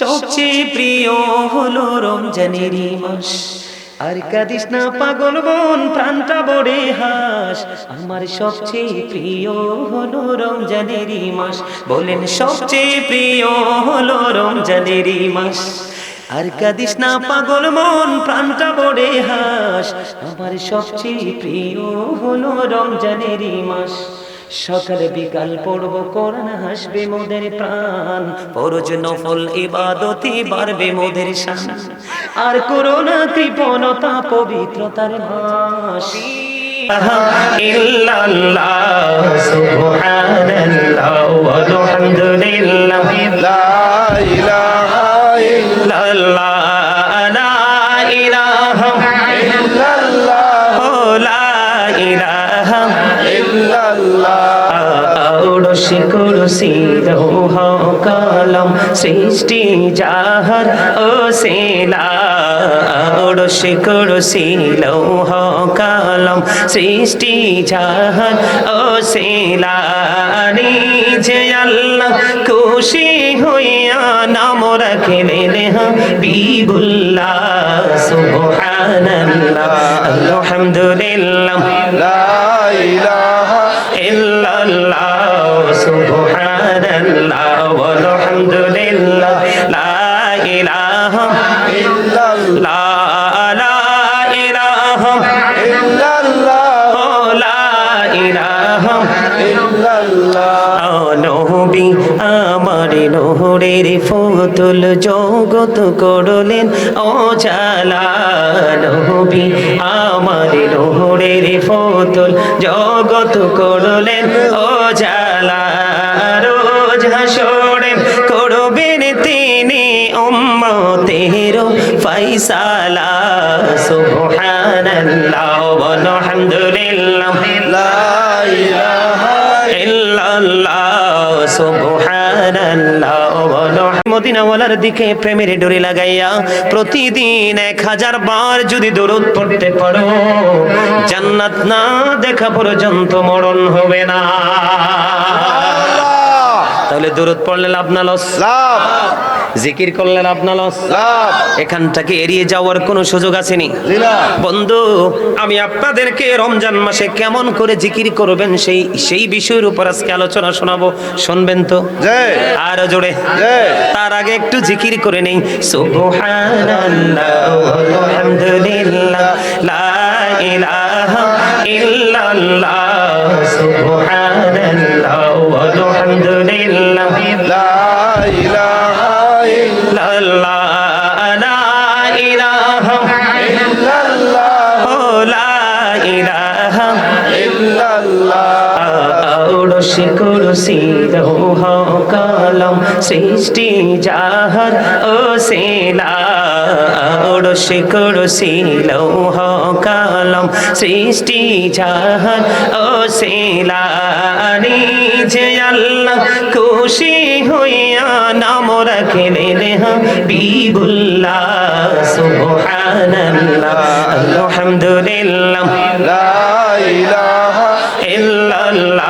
সবচেয়ে প্রিয় হলো রমজানেরই মাস। আর কাদিস না পাগল বোন, প্রাণটা বড়ে হাস। আমার সবচেয়ে প্রিয় হলো রমজানেরই মাস। বলেন সবচেয়ে প্রিয় হলো রমজানেরই মাস। আর কাদিস না পাগল মন প্রাণটা বড়ে হাস। আমার সবচেয়ে প্রিয় হলো রমজানেরই মাস। সকালে বিকাল পড়ব, কোরআন হাসবে মোদের প্রাণ। পরজ নফল ইবাদতি বাড়বে মোদের শান। আর করোনা কৃপণতা পবিত্রতার মাস ইল্লাল্লাহ, সুবহানাল্লাহ। আউড়সি কুরসি লৌহ কলম সৃষ্টি যাহার ও সেলা আউড়সি কুরসি লৌহ কলম সৃষ্টি যাহার ও সেলা নিজে আল্লাহ খুশি হইয়া নাম রাখিলেন হাবিবুল্লাহ সুবহানাল্লাহ। আলহামদুলিল্লাহ। ফতুল জগত করলেন ও জালা নবী। আমার নহরের ফতুল জগত করলেন ও জালা রোজ করবেন তিনি উম্মতের ফাইসালা সুবহানাল্লাহ ওয়ালহামদুলিল্লাহ লা ইলাহা ইল্লাল্লাহ সুবহানাল্লাহ। মদিনাওয়ালার দিকে প্রেমের ডোরে লাগাইয়া প্রতিদিন এক হাজার বার যদি দরুদ পড়তে পারো জান্নাত না দেখা পর্যন্ত মরণ হবে না। তাহলে দরুদ পড়লে লাভ না লস? লাভ। জিকির করলেন লাভ না লস? লাভ। এখানটাকে এড়িয়ে যাওয়ার কোনো সুযোগ আসেনি। বন্ধু আমি আপনাদেরকে রমজান মাসে কেমন করে জিকির করবেন সেই সেই বিষয়ের উপর আজকে আলোচনা শোনাবো। শুনবেন তো? আর জোরে। তার আগে একটু জিকির করে নেই। সুবহানাল্লাহ আলহামদুলিল্লাহ লা ইলাহা ইল্লাল্লাহ সুবহানাল্লাহ। আউড়সি কুরসি লৌহ কলম সৃষ্টি যাহার ও সেলা আউড়সি কুরসি লৌহ কলম সৃষ্টি যাহার ও সেলা নিজে আল্লাহ খুশি হইয়া নাম রাখিলেন হাবিবুল্লাহ সুবহানাল্লাহ। আলহামদুলিল্লাহ। লা ইলাহা ইল্লাল্লাহ।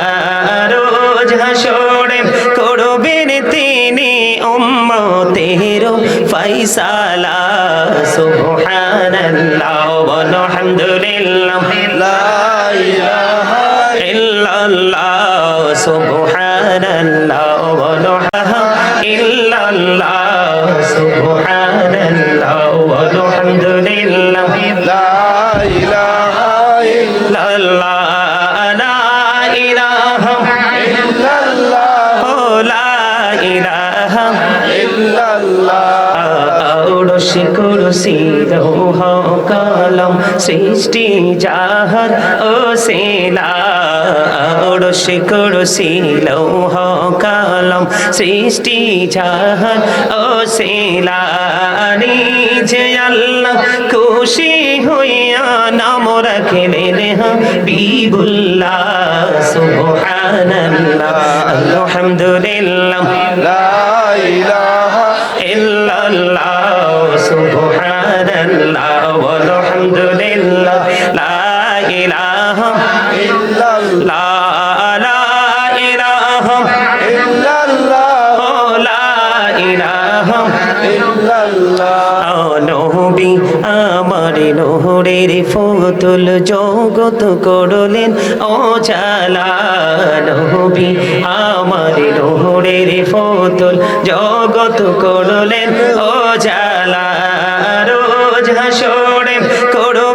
ফাইসালা সুবহানাল্লাহ আলহামদুলিল্লাহ লা ইলাহা ইল্লাল্লাহ সুবহানাল্লাহ ওয়ালহা ইল্লাল্লাহ অড়স কুরসি লৌহ কলম, সৃষ্টি যাহার ও সেলা অড়স কুরসি লৌহ কলম, সৃষ্টি যাহার ও সেলা নিজে খুশি হইয়া নাম রাখলেন হাবিবুল্লাহ, সুবহানাল্লাহ, আলহামদুলিল্লাহ। লা নোহরের ফতুল জগত করলেন ও চালা নবী আমার নোহরের ফতুল জগত করলেন ও জালা রোজ হাসরে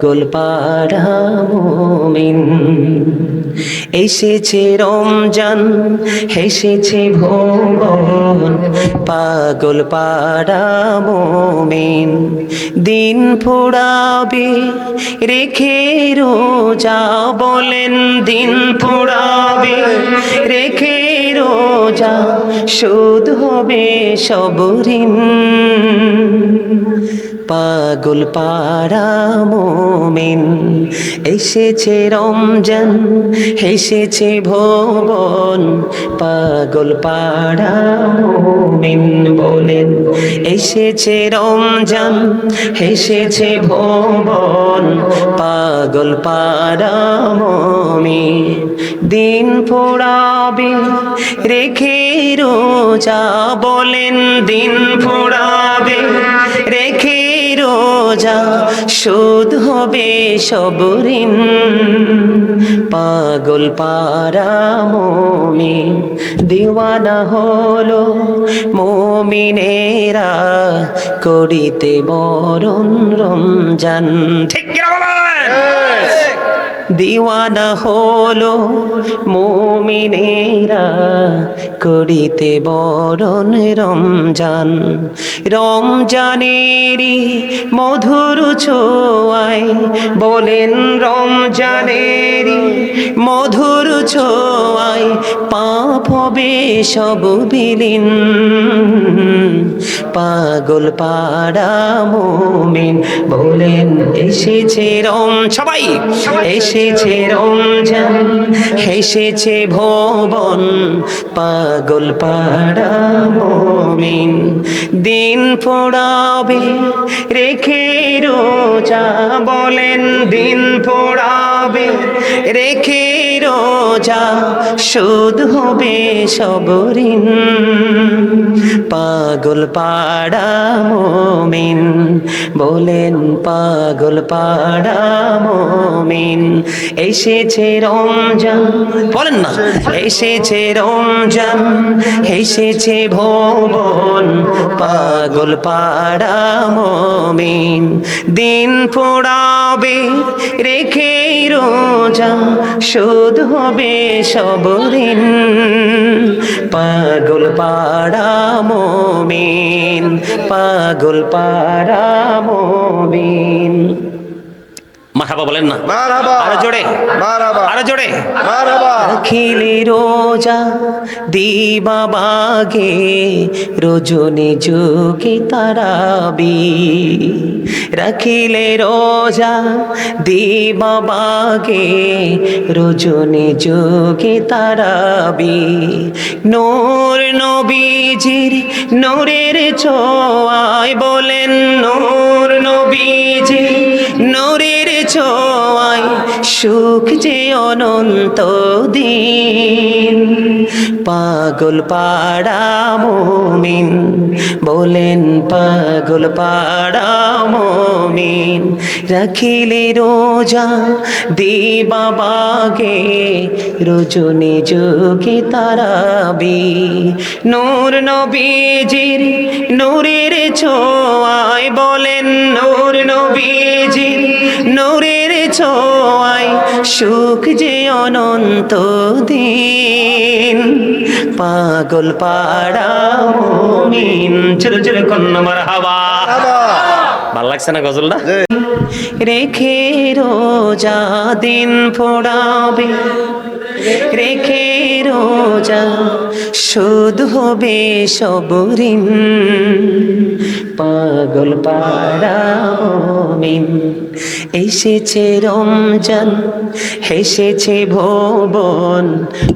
গুল পাড়া মুমিন এসেছে রমজান, হেসেছে ভুবন পাগল পাড়া মুমিন দিন ফুরাবে রেখে রোজা বলেন, দিন ফুরাবে রেখে রোজা শোধ হবে সবরিন পাগল পাড়া মোমেন। এসেছে রমজান হেসেছে ভবন পাগল পাড়া মোমেন বলেন, এসেছে রমজান হেসেছে ভবন পাগল পাড়া মমি দিন ফোড়াবে, রেখে রোজা বলেন, দিন ফোড়াবে, রেখে রোজা সুদ হবে সবরিন পাগল পারা মমি দিওয়ানা হলো মমিনেরা করিতে বরণ রমজান। ঠিক দিওয়ানা হলো মোমিনেরা করিতে বরণ রমজান। রমজানেরই মধুর ছোয়াই বলেন রমজানেরই মধুর ছোয়াই পাপ হবে সব বিলীন। পাগল পাড়া মোমিন বলেন এসেছে রম সবাই এসেছে রমজান, হেসেছে ভবন, পাগল পাড়া মোমিন। দিন পড়াবে রেখে রোজা বলেন, দিন পড়াবে রেখে রোজা, সুদ হবে সবরিন পাগল পাড়া মোমিন, বলেন পাগল পাড়া মোমিন, এসেছে রমজান, বলেন না, এসেছে রমজান, এসেছে ভবন, পাগল পাড়া মোমিন, দিন পোড়াবে রেখে রোজা, শোধ হবে সবরিন পাড়া মোমিন পাগল পাড়া মোমিন। মারহাবা বলেন না। মারহাবা। আরও জোরে। মারহাবা। আরও জোরে। মারহাবা। রাখিলে রোজা দিবা বাগে রজনী যোগে তারাবি। রাখিলে রোজা দিবা বাগে রজনী যোগে তারাবি। নূর নবীজির নূরের ছোঁয়ায় বলেন নূর নবীজি নূরের ছোঁয়ায় সুখ যে অনন্ত দিন। পাগল পাড়া মোমিন, বলেন পাগল পাড়া মোমিন, রাখিলে রোজা দিবা বাগে রজনী যোগে তারাবি। নূর নবীজির নূরের ছোঁয়ায় বলেন, নূর নবীজি নূরের ছোঁয়ায় সুখ যে অনন্ত দিন। পাগল পাড়া মুমিন। চলো চলো কন্যা মার হাওয়া ভালো লাগছে না গজলটা। রেখে রোজা দিন ফোড়াবে। রেখে রোজা শুধু হবে সবরিন পাগল পাড়া মিন এসেছে রমজান হেসেছে ভুবন,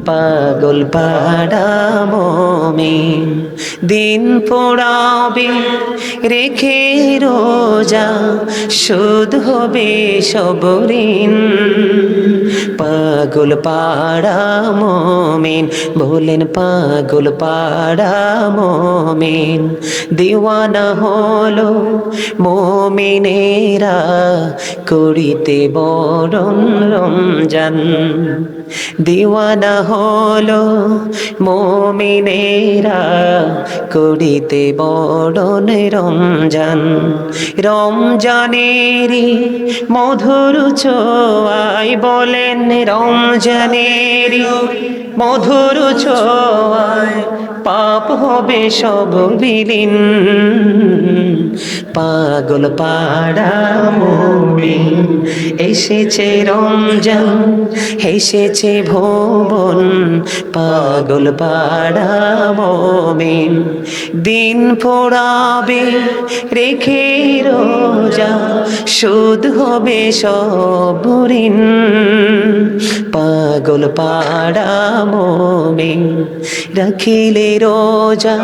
পাগল পাড়া মমিন। দিন পোড়াবে, রেখে রোজা শুধু হবে সবরিন পাগল পাড়া মমিন, বলেন পাগল পাড়া মমিন। দিওয়ানা হলো মমিনেরা করিতে বরণ রমজান। দিওয়ানা হলো মমিনেরা করিতে বরণ রমজান। রমজানেরই মধুর ছোয়াই বলেন, রমজানেরই মধুর ছোয়ায় পাপ হবে সব বিলীন। পাগল পাড়া মুমিন, এসেছে রমজান, এসেছে ভবন। পাগল পাড়া মুমিন, দিন পোড়াবে রেখে রোজা, সুদ হবে সব ঋণ। পাগল পাড়া মুমিন, রাখিলে রোজা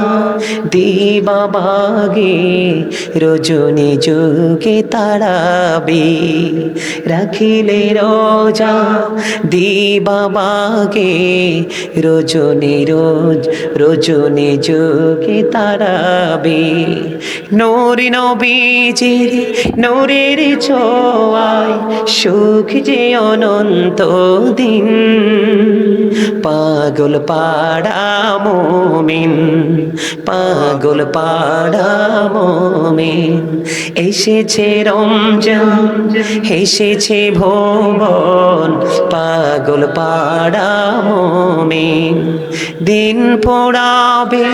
দিবা বাগে রজনী যুগে তাড়াবে রাখিলে রোজা দিবা বাগে রজনী রোজ রজনী যুগে তাড়াবে নোরি নবীজির নোরের ছোয়ায় সুখ যে অনন্ত দিন। পাগল পাড়া মোমিন, পাগল পাড়া মোমিন। এসেছে রমজান, এসেছে ভুবন, পাগল পাড়া মোমিন। দিন পোড়াবে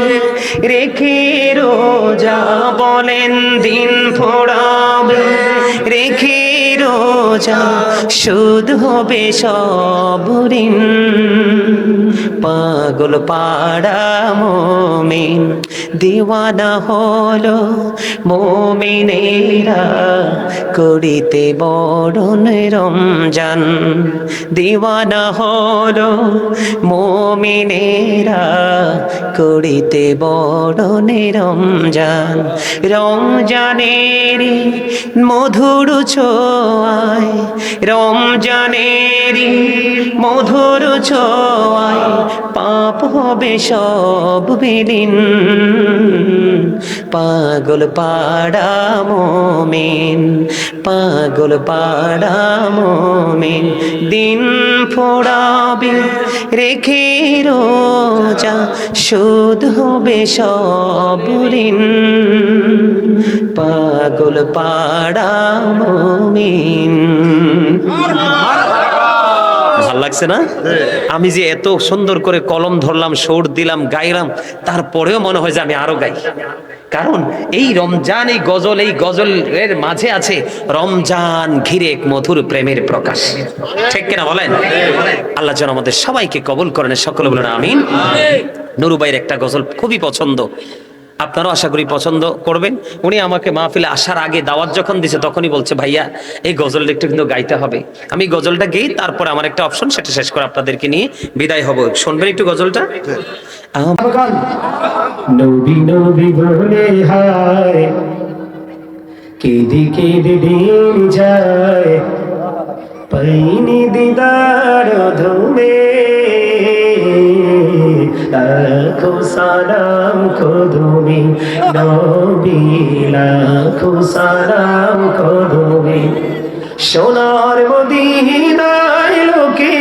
রেখে রোজা বলেন, দিন পোড়াবে রেখে রোজা সুদ হবে সব ঋণ। পাগল পাড়া মোমিন, দিওয়ানা হলো মোমিনেরা করিতে বরণ রমজান। দিওয়ানা হলো মোমিনেরা করিতে বরণ রমজান। রমজানেরই মধুর ছোঁয়ায় রমজানেরই মধুর ছোঁয়ায় পাপ হবে সব বিলীন পাগল পাড়া মোমিন, পাগল পাড়া মোমিন, দিন ফোড়াবে রেখে রোজা সুদ হবে সব ঋণ পাগল পাড়া মোমিন। ভালো লাগছে না? আমি যে এত সুন্দর করে কলম ধরলাম, সুর দিলাম, গাইলাম, তারপরেও মনে হয় যে আমি আরও গাই। কারণ এই রমজান, এই গজল, এই গজলের মাঝে আছে রমজান ঘিরে এক মধুর প্রেমের প্রকাশ। ঠিক কিনা বলেন? আল্লাহ যেন আমাদের সবাইকে কবুল করেন, সকলে বলেন আমিন। নুরুবাইয়ের একটা গজল খুবই পছন্দ। আপনারাও আশা করি পছন্দ করবেন। উনি আমাকে মাহফিলে আসার আগে দাওয়াত যখন দিছে, তখনই বলছে, ভাইয়া, এই গজলটা একটু কিন্তু গাইতে হবে। আমি গজলটা গেই, তারপর আমার একটা অপশন সেটা শেষ করে আপনাদেরকে নিয়ে বিদায় হব। শুনবেন একটু গজলটা? দিদার ধুমে সালাম কদমে নবী লাখো সালাম কদমে সোনার মদিনায় লোকে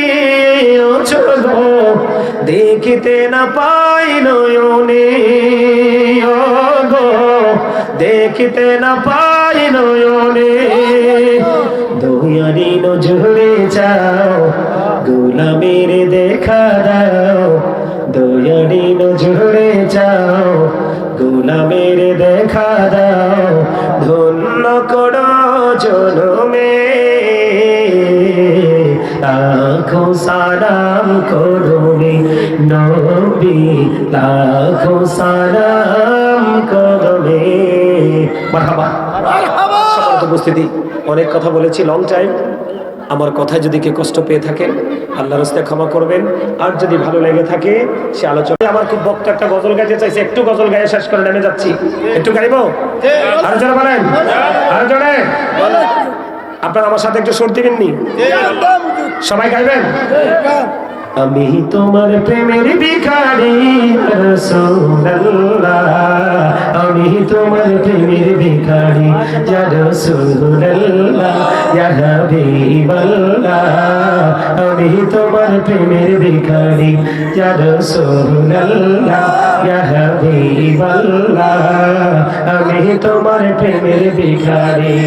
চলো, দেখিতে না পাই নয়নে। দেখিতে না পাই নয়নে। দয়ারি নজরে যাও, গোলামের দেখা দাও। নজরে যাও গোলামের দেখা দাও ধন্য করো জনমে। লাখো সালাম করবে নবী লাখো সালাম করবে মারহাবা। সম্মানিত উপস্থিতি অনেক কথা বলেছি লং টাইম আমার কথায় যদি কে কষ্ট পেয়ে থাকেন আল্লাহ রস্তে ক্ষমা করবেন। আর যদি ভালো লেগে থাকে, সে আলোচনা আমার খুব বক্ত একটা গজল গাইতে চাইছে। একটু গজল গায়ে শেষ করে নেমে যাচ্ছি। একটু গাইবো? আর জোরে বলেন। আর জোরে। আপনারা আমার সাথে একটু সর্দি দিবেন নি সবাই গাইবেন? আমি তোমার প্রেমের ভিখারি রাসূলুল্লাহ আমি তোমার প্রেমের ভিখারি ইয়া রাসূলুল্লাহ ইয়া হাবিবাল্লাহ আমি তোমার প্রেমের ভিখারি ইয়া রাসূলুল্লাহ ইয়া হাবিবাল্লাহ আমি তোমার প্রেমের ভিখারি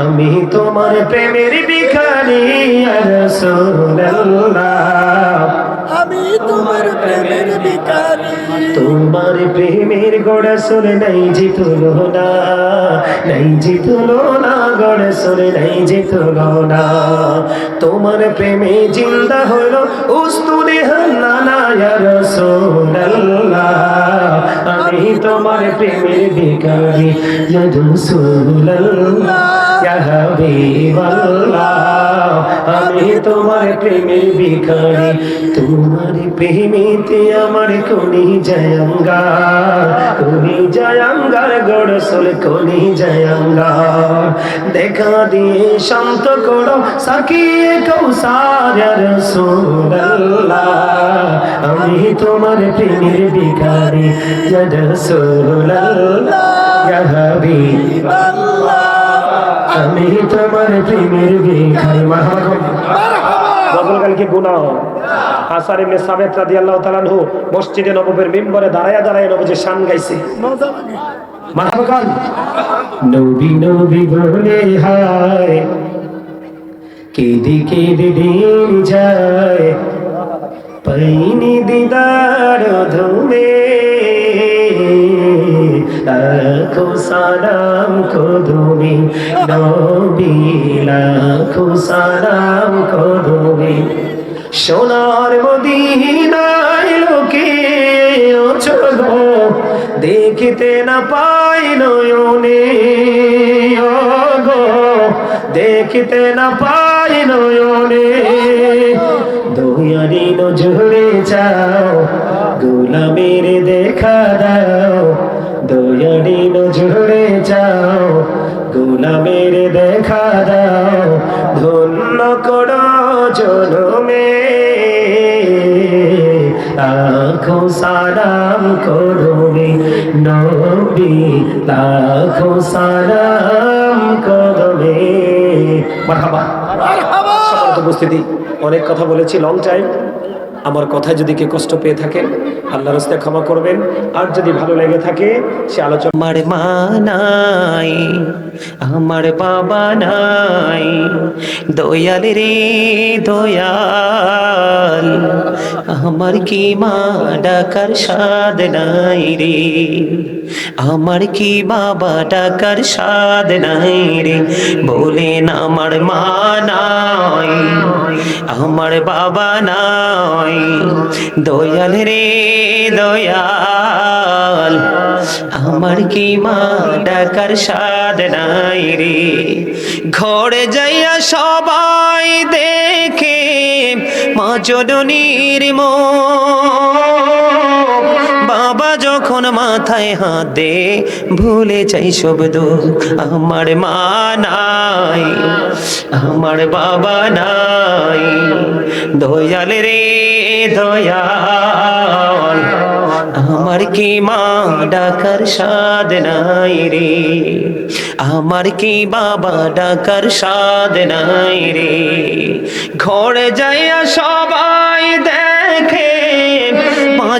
আমি তোমার প্রেমের ভিখারি ইয়া রাসূলুল্লাহ আমি তোমার প্রেমের ভিখারি তোমার প্রেমের গোড়া শুনে নাই যে তুলনা নাই যে তুলনা গোড়া শুনে নাই যে তুলনা তোমার প্রেমে জিন্দা হলো উস্তুনে হান্না ইয়া রাসূলুল্লাহ আমি তোমার প্রেমের ভিখারি ইয়া রাসূলুল্লাহ ইয়া হাবিবাল্লাহ আমি তোমার প্রেমের ভিখারি। তোমার প্রেমেতে আমার কোনি জয়ঙ্গার। কোনি জয়ঙ্গার গড়সল, কোনি জয়ঙ্গার। দেখা দিয়ে শান্ত করো, সাকিয়ে কৌসার রসুল্লাহ আমি তোমার প্রেমের ভিখারি রসুল্লাহ আমি তোমার প্রেমের ভিখারি মাহবুব গজলকালকে গুণা আসার ইবনে সাবেত রাদিয়াল্লাহু তাআলা আনহু মসজিদে নববীর মিম্বরে দাঁড়ায়া দাঁড়ায় নবীজির শান গাইছে। মারহাবা নবী নবী বলে হায় কেঁদে কেঁদে দিন যায়। পাইনি দিদার ধুমে লাখো সালাম কদমে নবী লাখো সালাম কদমে সোনার মদিনায় লোকে চলো, দেখিতে না পাই নয়নে। দেখিতে না পাই নয়নে। দয়ারি নজরে যাও, গোলামের দেখা দাও। দয়ারি নজরে যাও গোলামের দেখা দাও ধন্য করো জনমে। লাখো সালাম করবে নবী লাখো সালাম করবে মারহাবা। সম্মানিত উপস্থিতি অনেক কথা বলেছি লং টাইম আমার কথায় যদি কেউ কষ্ট পেয়ে থাকেন আল্লাহ রাস্তে ক্ষমা করবেন। আর যদি ভালো লেগে থাকে, সে আলোচনা আমার মা নাই, আমার বাবা নাই, দয়াল রে দয়াল, আমার কি মা ডাকার স্বাদ নাই রে? আমার কি বাবা ডাকার স্বাদ নাই রে? বলেন আমার মা নাই, আমার বাবা নাই দয়াল রে, দয়াল। আমার কি মা ডাকার স্বাদ নাই রে? ঘরে যাইয়া সবাই দেখে মা জননীর বাবা যখন মাথায় হাত ভুলে যাই সব দুঃখ, আমার মা নাই, আমার বাবা নাই। দয়াল রে দয়াল, আমার কি মা ডাকার স্বাদ নাই রে? আমার কি বাবা ডাকার স্বাদ নাই রে? ঘরে যাইয়া সবাই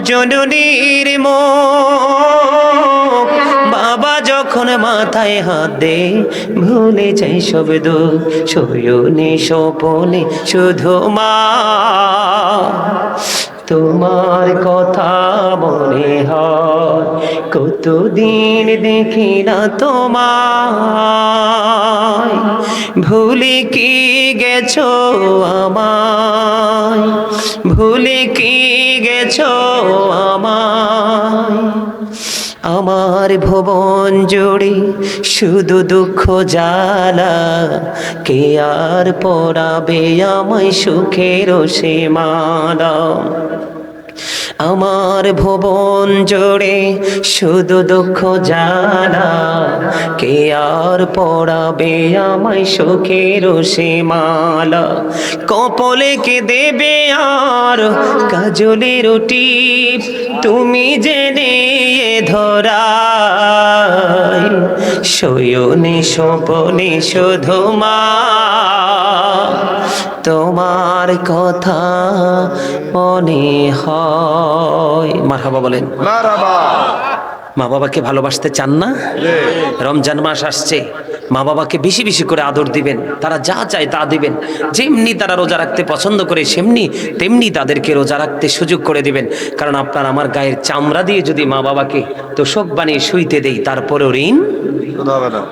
জননীর মুখ। বাবা যখন মাথায় হাত দে ভুলে যাই সব দুঃখ। শয়নে স্বপনে শুধু মা। তোমার কথা মনে হয়, কতদিন দেখি না তোমায় ভুলে কি গেছো আমায়? ভুলে কি গেছো আমায়? আমার ভুবন জুড়ে শুধু দুঃখ জ্বালা, কে আর পড়াবে আমায় সুখের সে মালা? আমার ভুবন জোড়ে শুধু দুঃখ জানা। কে আর পড়াবে আমায় সুখের সে মালা কপলে কে দেবে আর কাজলের টিপ তুমি জেনে ধরাই। শয়নে সপনে শুধু মা। তোমার কথা মনে হয়। মারহাবা বলেন। মা বাবাকে ভালোবাসতে চান না? রমজান মাস আসছে। মা বাবাকে বেশি বেশি করে আদর দিবেন। তারা যা চায় তা দিবেন। যেমনি তারা রোজা রাখতে পছন্দ করে সেমনি তেমনি তাদেরকে রোজা রাখতে সুযোগ করে দিবেন। কারণ আপনার আমার গায়ের চামড়া দিয়ে যদি মা বাবাকে তোষক বানিয়ে শুইতে দেই তারপরেও ঋণ?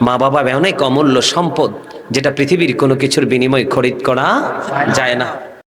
মা বাবা অনেক অমূল্য সম্পদ। যেটা পৃথিবীর কোনো কিছুর বিনিময় খরিদ করা যায় না।